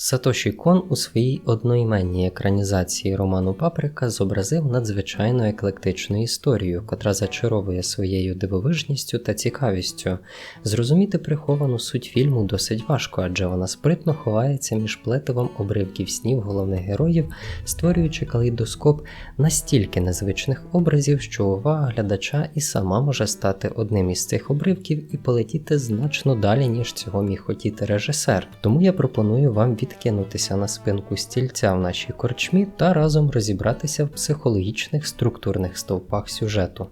Сатоші Кон у своїй одноіменній екранізації роману Паприка зобразив надзвичайно еклектичну історію, котра зачаровує своєю дивовижністю та цікавістю. Зрозуміти приховану суть фільму досить важко, адже вона спритно ховається між плетивом обривків снів головних героїв, створюючи калейдоскоп настільки незвичних образів, що увага глядача і сама може стати одним із цих обривків і полетіти значно далі, ніж цього міг хотіти режисер. Тому я пропоную вам відкинутися на спинку стільця в нашій корчмі та разом розібратися в психологічних структурних стовпах сюжету.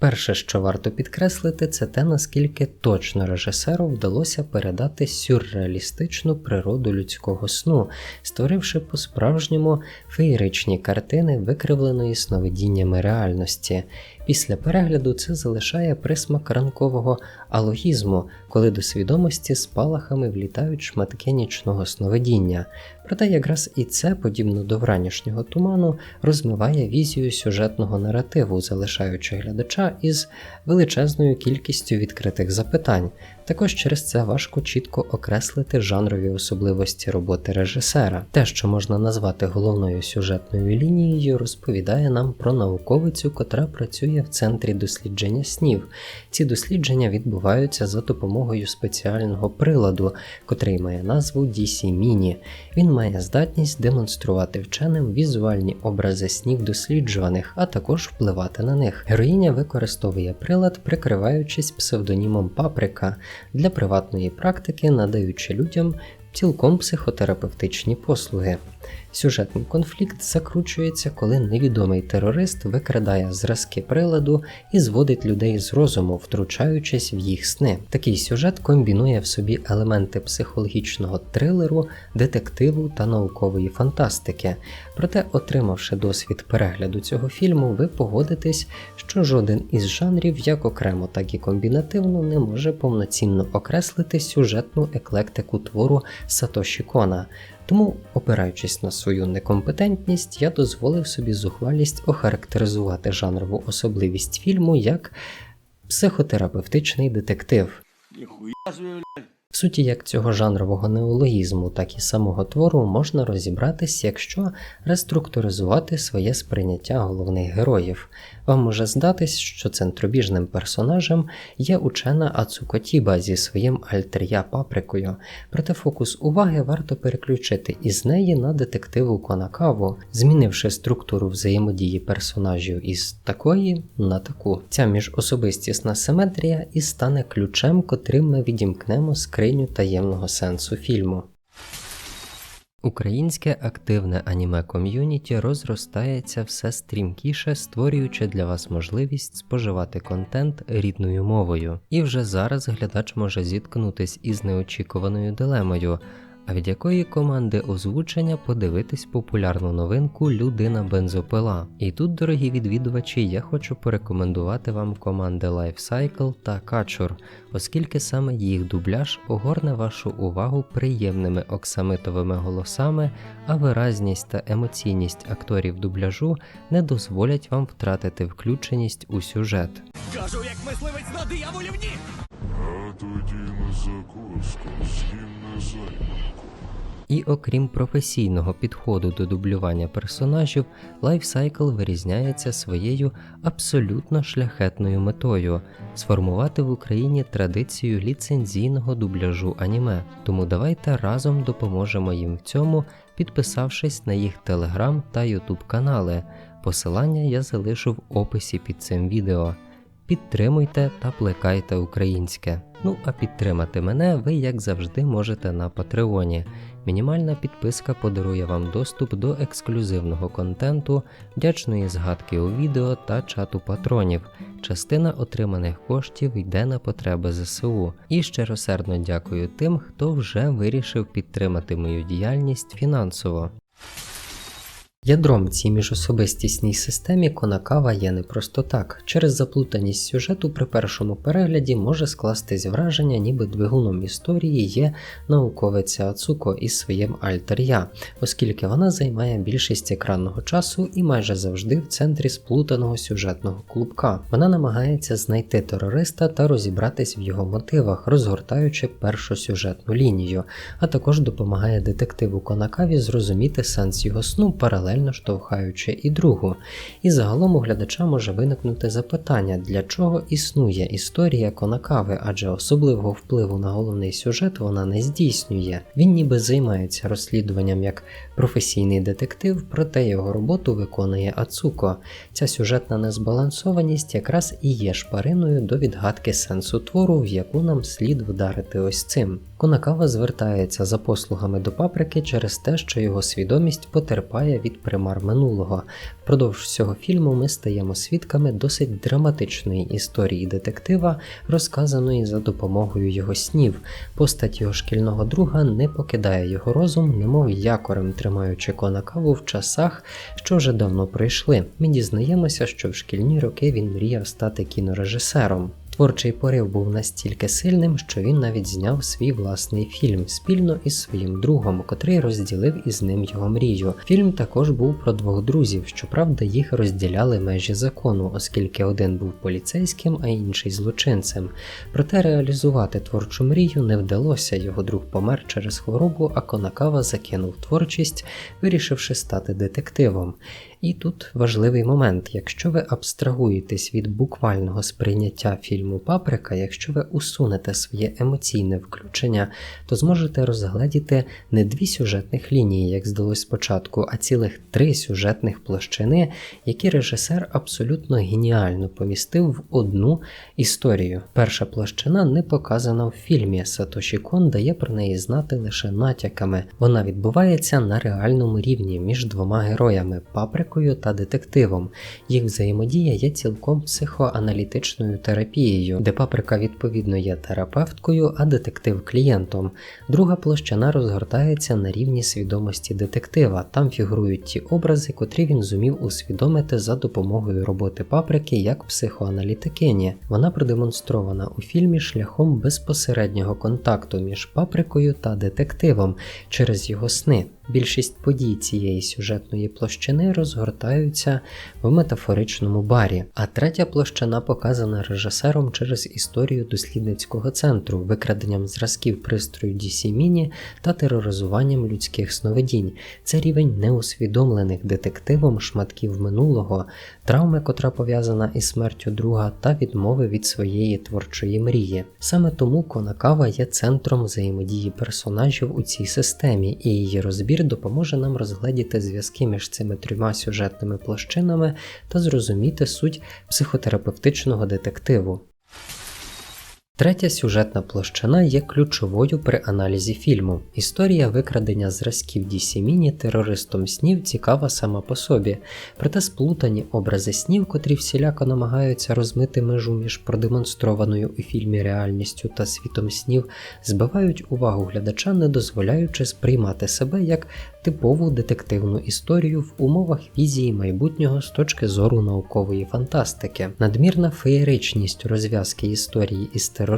Перше, що варто підкреслити, це те, наскільки точно режисеру вдалося передати сюрреалістичну природу людського сну, створивши по-справжньому феєричні картини, викривленої сновидіннями реальності. Після перегляду це залишає присмак ранкового алогізму, коли до свідомості спалахами влітають шматки нічного сновидіння. Проте якраз і це, подібно до вранішнього туману, розмиває візію сюжетного наративу, залишаючи глядача із величезною кількістю відкритих запитань. Також через це важко чітко окреслити жанрові особливості роботи режисера. Те, що можна назвати головною сюжетною лінією, розповідає нам про науковицю, котра працює в центрі дослідження снів. Ці дослідження відбуваються за допомогою спеціального приладу, котрий має назву DC Mini. Він має здатність демонструвати вченим візуальні образи снів досліджуваних, а також впливати на них. Героїня використовує прилад, прикриваючись псевдонімом Паприка для приватної практики, надаючи людям цілком психотерапевтичні послуги. Сюжетний конфлікт закручується, коли невідомий терорист викрадає зразки приладу і зводить людей з розуму, втручаючись в їх сни. Такий сюжет комбінує в собі елементи психологічного трилеру, детективу та наукової фантастики. Проте, отримавши досвід перегляду цього фільму, ви погодитесь, що жоден із жанрів, як окремо, так і комбінативно, не може повноцінно окреслити сюжетну еклектику твору Сатоші Кона. Тому, опираючись на свою некомпетентність, я дозволив собі зухвалість охарактеризувати жанрову особливість фільму як психотерапевтичний детектив. В суті, як цього жанрового неологізму, так і самого твору можна розібратись, якщо реструктуризувати своє сприйняття головних героїв. Вам може здатись, що центробіжним персонажем є учена Ацуко Тіба зі своїм альтер'я паприкою, проте фокус уваги варто переключити із неї на детективу Конакаву, змінивши структуру взаємодії персонажів із такої на таку. Ця міжособистісна симетрія і стане ключем, котрим ми відімкнемо скриню таємного сенсу фільму. Українське активне аніме ком'юніті розростається все стрімкіше, створюючи для вас можливість споживати контент рідною мовою. І вже зараз глядач може зіткнутись із неочікуваною дилемою. А від якої команди озвучення подивитись популярну новинку Людина бензопила? І тут, дорогі відвідувачі, я хочу порекомендувати вам команди Lifecycle та Качур, оскільки саме їх дубляж огорне вашу увагу приємними оксамитовими голосами, а виразність та емоційність акторів дубляжу не дозволять вам втратити включеність у сюжет. Кажу, як мисливець на дияволів закуску займанку. І окрім професійного підходу до дублювання персонажів, Lifecycle вирізняється своєю абсолютно шляхетною метою сформувати в Україні традицію ліцензійного дубляжу аніме. Тому давайте разом допоможемо їм в цьому, підписавшись на їх телеграм та ютуб канали. Посилання я залишу в описі під цим відео. Підтримуйте та плекайте українське. Ну а підтримати мене ви, як завжди, можете на Патреоні. Мінімальна підписка подарує вам доступ до ексклюзивного контенту, вдячної згадки у відео та чату патронів. Частина отриманих коштів йде на потреби ЗСУ. І щиросердно дякую тим, хто вже вирішив підтримати мою діяльність фінансово. Ядром цій міжособистісній системі Конакава є не просто так. Через заплутаність сюжету при першому перегляді може скластись враження, ніби двигуном історії є науковиця Ацуко із своїм альтер-я, оскільки вона займає більшість екранного часу і майже завжди в центрі сплутаного сюжетного клубка. Вона намагається знайти терориста та розібратись в його мотивах, розгортаючи першу сюжетну лінію, а також допомагає детективу Конакаві зрозуміти сенс його сну, паралельно штовхаючи і другу. І загалом у глядача може виникнути запитання, для чого існує історія Конакави, адже особливого впливу на головний сюжет вона не здійснює. Він ніби займається розслідуванням як професійний детектив, проте його роботу виконує Ацуко. Ця сюжетна незбалансованість якраз і є шпариною до відгадки сенсу твору, в яку нам слід вдарити ось цим. Конакава звертається за послугами до паприки через те, що його свідомість потерпає від примар минулого. Впродовж всього фільму ми стаємо свідками досить драматичної історії детектива, розказаної за допомогою його снів. Постать його шкільного друга не покидає його розум, немов якорем тримаючи конакаву в часах, що вже давно пройшли. Ми дізнаємося, що в шкільні роки він мріяв стати кінорежисером. Творчий порив був настільки сильним, що він навіть зняв свій власний фільм спільно із своїм другом, котрий розділив із ним його мрію. Фільм також був про двох друзів, щоправда, їх розділяли межі закону, оскільки один був поліцейським, а інший злочинцем. Проте реалізувати творчу мрію не вдалося. Його друг помер через хворобу, а Конакава закинув творчість, вирішивши стати детективом. І тут важливий момент: якщо ви абстрагуєтесь від буквального сприйняття фільму Паприка, якщо ви усунете своє емоційне включення, то зможете розгледіти не дві сюжетних лінії, як здалось спочатку, а цілих три сюжетних площини, які режисер абсолютно геніально помістив в одну історію. Перша площина не показана в фільмі. Сатоші Кон дає про неї знати лише натяками. Вона відбувається на реальному рівні між двома героями паприкою та детективом. Їх взаємодія є цілком психоаналітичною терапією, де паприка відповідно є терапевткою, а детектив клієнтом. Друга площина розгортається на рівні свідомості детектива. Там фігурують ті образи, котрі він зумів усвідомити за допомогою роботи паприки як психоаналітикині. Вона продемонстрована у фільмі шляхом безпосереднього контакту між паприкою та детективом через його сни. Більшість подій цієї сюжетної площини розгортаються в метафоричному барі, а третя площина показана режисером через історію дослідницького центру, викраденням зразків пристрою DC Mini та тероризуванням людських сновидінь. Це рівень неусвідомлених детективом шматків минулого, травми, котра пов'язана із смертю друга, та відмови від своєї творчої мрії. Саме тому Конакава є центром взаємодії персонажів у цій системі, і її розбір допоможе нам розгледіти зв'язки між цими трьома сюжетними площинами та зрозуміти суть психотерапевтичного детективу. Третя сюжетна площина є ключовою при аналізі фільму. Історія викрадення зразків Mini терористом снів цікава сама по собі, проте сплутані образи снів, котрі всіляко намагаються розмити межу між продемонстрованою у фільмі реальністю та світом снів, збивають увагу глядача, не дозволяючи сприймати себе як типову детективну історію в умовах візії майбутнього з точки зору наукової фантастики. Надмірна феєричність розв'язки історії із терористом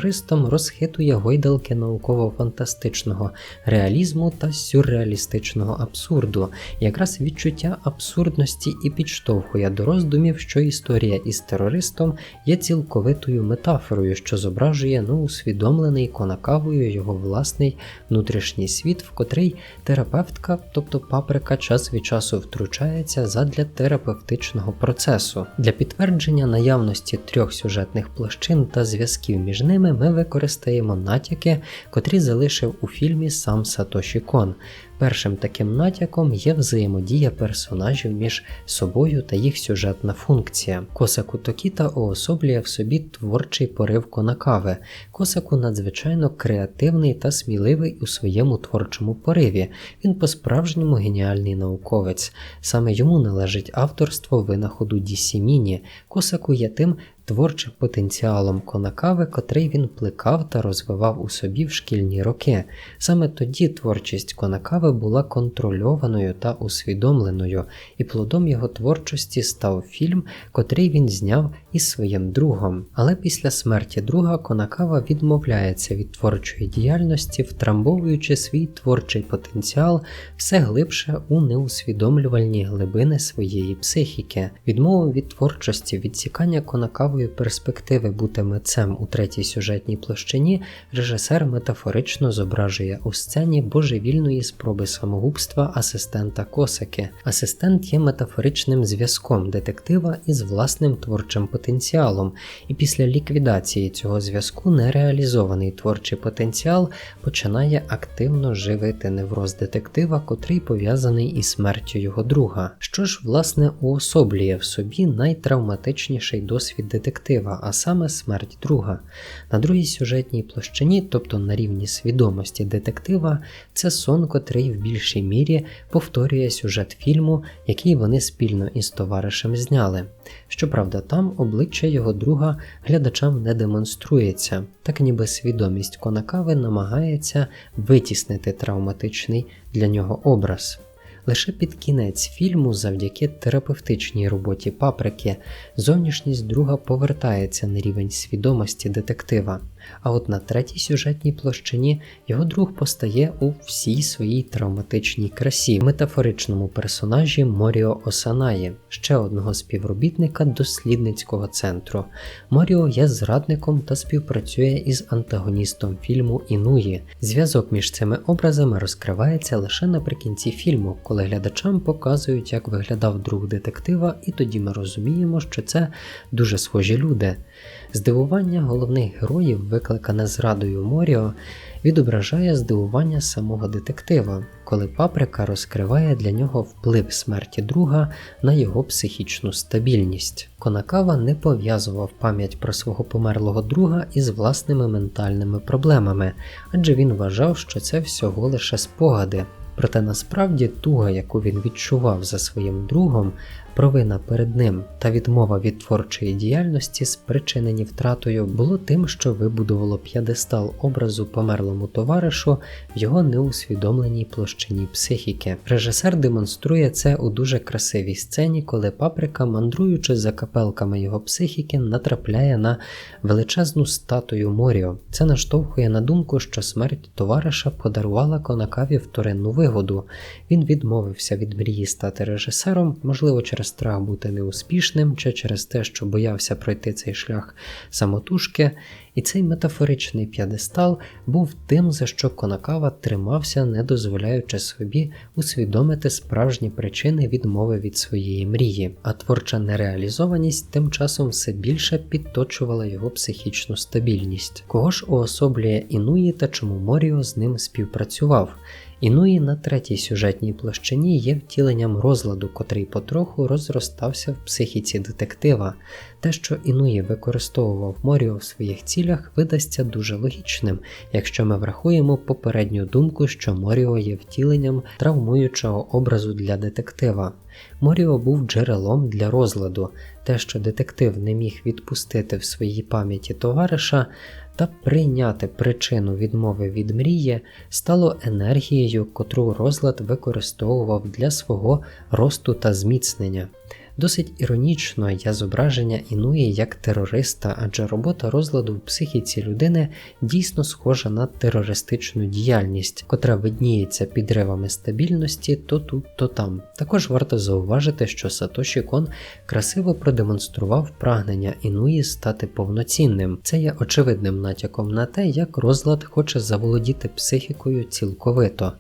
розхитує гойдалки науково-фантастичного реалізму та сюрреалістичного абсурду. Якраз відчуття абсурдності і підштовхує до роздумів, що історія із терористом є цілковитою метафорою, що зображує неусвідомлений конакавою його власний внутрішній світ, в котрий терапевтка, тобто паприка, час від часу втручається задля терапевтичного процесу. Для підтвердження наявності трьох сюжетних площин та зв'язків між ними ми використаємо натяки, котрі залишив у фільмі сам Сатоші Кон. Першим таким натяком є взаємодія персонажів між собою та їх сюжетна функція. Косаку Токіта уособлює в собі творчий порив Конакави. Косаку надзвичайно креативний та сміливий у своєму творчому пориві. Він по-справжньому геніальний науковець. Саме йому належить авторство винаходу DC Mini. Косаку є тим творчим потенціалом Конакави, котрий він плекав та розвивав у собі в шкільні роки. Саме тоді творчість Конакави була контрольованою та усвідомленою, і плодом його творчості став фільм, котрий він зняв із своїм другом. Але після смерті друга Конакава відмовляється від творчої діяльності, втрамбовуючи свій творчий потенціал все глибше у неусвідомлювальні глибини своєї психіки. Відмова від творчості, відсікання Конакавою перспективи бути митцем у третій сюжетній площині, режисер метафорично зображує у сцені божевільної спроби самогубства асистента Косаки. Асистент є метафоричним зв'язком детектива із власним творчим потенціалом, і після ліквідації цього зв'язку нереалізований творчий потенціал починає активно живити невроз детектива, котрий пов'язаний із смертю його друга. Що ж, власне, уособлює в собі найтравматичніший досвід детектива, а саме смерть друга. На другій сюжетній площині, тобто на рівні свідомості детектива, це сон, котрий в більшій мірі повторює сюжет фільму, який вони спільно із товаришем зняли. Щоправда, там обличчя його друга глядачам не демонструється, так ніби свідомість Конакави намагається витіснити травматичний для нього образ. Лише під кінець фільму, завдяки терапевтичній роботі паприки, зовнішність друга повертається на рівень свідомості детектива. А от на третій сюжетній площині його друг постає у всій своїй травматичній красі, метафоричному персонажі Моріо Осанаї, ще одного співробітника дослідницького центру. Моріо є зрадником та співпрацює із антагоністом фільму Інуї. Зв'язок між цими образами розкривається лише наприкінці фільму, коли глядачам показують, як виглядав друг детектива, і тоді ми розуміємо, що це дуже схожі люди. Здивування головних героїв, викликане зрадою Моріо, відображає здивування самого детектива, коли паприка розкриває для нього вплив смерті друга на його психічну стабільність. Конакава не пов'язував пам'ять про свого померлого друга із власними ментальними проблемами, адже він вважав, що це всього лише спогади. Проте насправді туга, яку він відчував за своїм другом, провина перед ним та відмова від творчої діяльності, спричинені втратою, було тим, що вибудувало п'єдестал образу померлому товаришу в його неусвідомленій площині психіки. Режисер демонструє це у дуже красивій сцені, коли паприка, мандруючи за капелками його психіки, натрапляє на величезну статую Моріо. Це наштовхує на думку, що смерть товариша подарувала Конакаві вторинну вигоду. Він відмовився від мрії стати режисером, можливо, через страх бути неуспішним, чи через те, що боявся пройти цей шлях самотужки, і цей метафоричний п'єдестал був тим, за що Конакава тримався, не дозволяючи собі усвідомити справжні причини відмови від своєї мрії, а творча нереалізованість тим часом все більше підточувала його психічну стабільність. Кого ж уособлює Інуї та чому Моріо з ним співпрацював? Інуї на третій сюжетній площині є втіленням розладу, котрий потроху розростався в психіці детектива. Те, що Інуї використовував Моріо в своїх цілях, видасться дуже логічним, якщо ми врахуємо попередню думку, що Моріо є втіленням травмуючого образу для детектива. Моріо був джерелом для розладу, те, що детектив не міг відпустити в своїй пам'яті товариша та прийняти причину відмови від мрії, стало енергією, котру розлад використовував для свого росту та зміцнення. Досить іронічно є зображення Інуї як терориста, адже робота розладу в психіці людини дійсно схожа на терористичну діяльність, котра видніється підривами стабільності то тут, то там. Також варто зауважити, що Сатоші Кон красиво продемонстрував прагнення Інуї стати повноцінним. Це є очевидним натяком на те, як розлад хоче заволодіти психікою цілковито.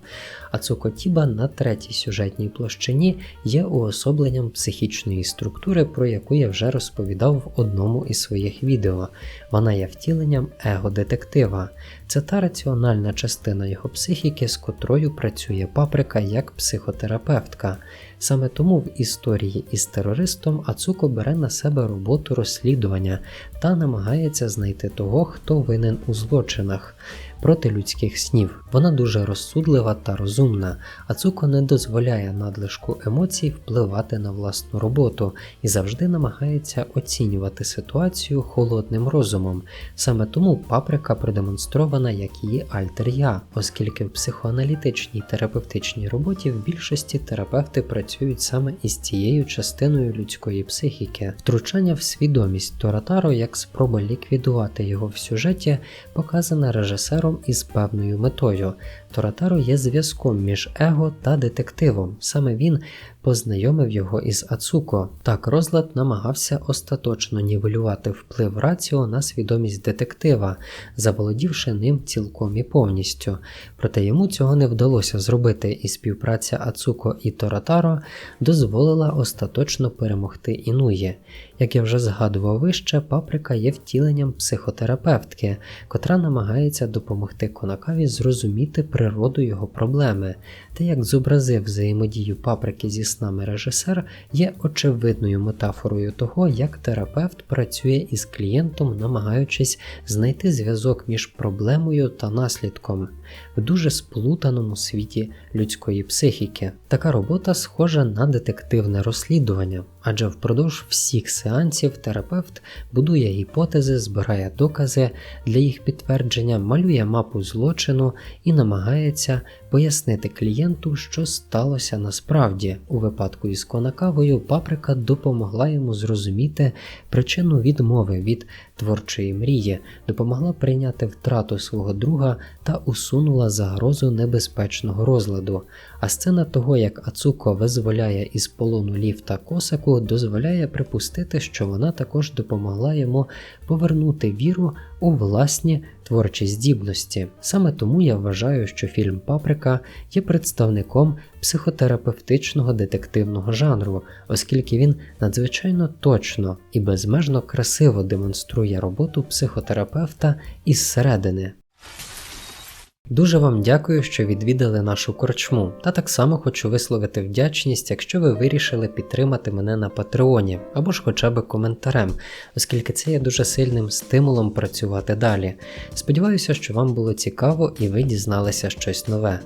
А Цукотіба на третій сюжетній площині є уособленням психічної структури, про яку я вже розповідав в одному із своїх відео. Вона є втіленням его-детектива. Це та раціональна частина його психіки, з котрою працює паприка як психотерапевтка. Саме тому в історії із терористом Ацуко бере на себе роботу розслідування та намагається знайти того, хто винен у злочинах. Проти людських снів. Вона дуже розсудлива та розумна, а Цуко не дозволяє надлишку емоцій впливати на власну роботу і завжди намагається оцінювати ситуацію холодним розумом. Саме тому паприка продемонстрована як її альтер-я, оскільки в психоаналітичній терапевтичній роботі в більшості терапевти працюють саме із цією частиною людської психіки. Втручання в свідомість Торатаро як спроба ліквідувати його в сюжеті показана режисером із певною метою. Торатаро є зв'язком між его та детективом. Саме він познайомив його із Ацуко. Так розлад намагався остаточно нівелювати вплив раціо на свідомість детектива, заволодівши ним цілком і повністю. Проте йому цього не вдалося зробити, і співпраця Ацуко і Торатаро дозволила остаточно перемогти Інує. Як я вже згадував вище, паприка є втіленням психотерапевтки, котра намагається допомогти Конакаві зрозуміти природу його проблеми. Те, як зобразив взаємодію паприки зі снами режисер, є очевидною метафорою того, як терапевт працює із клієнтом, намагаючись знайти зв'язок між проблемою та наслідком в дуже сплутаному світі людської психіки. Така робота схожа на детективне розслідування, адже впродовж всіх сеансів терапевт будує гіпотези, збирає докази для їх підтвердження, малює мапу злочину і намагається пояснити клієнту, що сталося насправді. У випадку із Конакавою паприка допомогла йому зрозуміти причину відмови від творчої мрії, допомогла прийняти втрату свого друга та усунула загрозу небезпечного розладу. А сцена того, як Ацуко визволяє із полону ліфта косаку, дозволяє припустити, що вона також допомогла йому повернути віру у власні творчі здібності. Саме тому я вважаю, що фільм Паприка є представником психотерапевтичного детективного жанру, оскільки він надзвичайно точно і безмежно красиво демонструє роботу психотерапевта із середини. Дуже вам дякую, що відвідали нашу корчму, та так само хочу висловити вдячність, якщо ви вирішили підтримати мене на Патреоні або ж хоча б коментарем, оскільки це є дуже сильним стимулом працювати далі. Сподіваюся, що вам було цікаво і ви дізналися щось нове.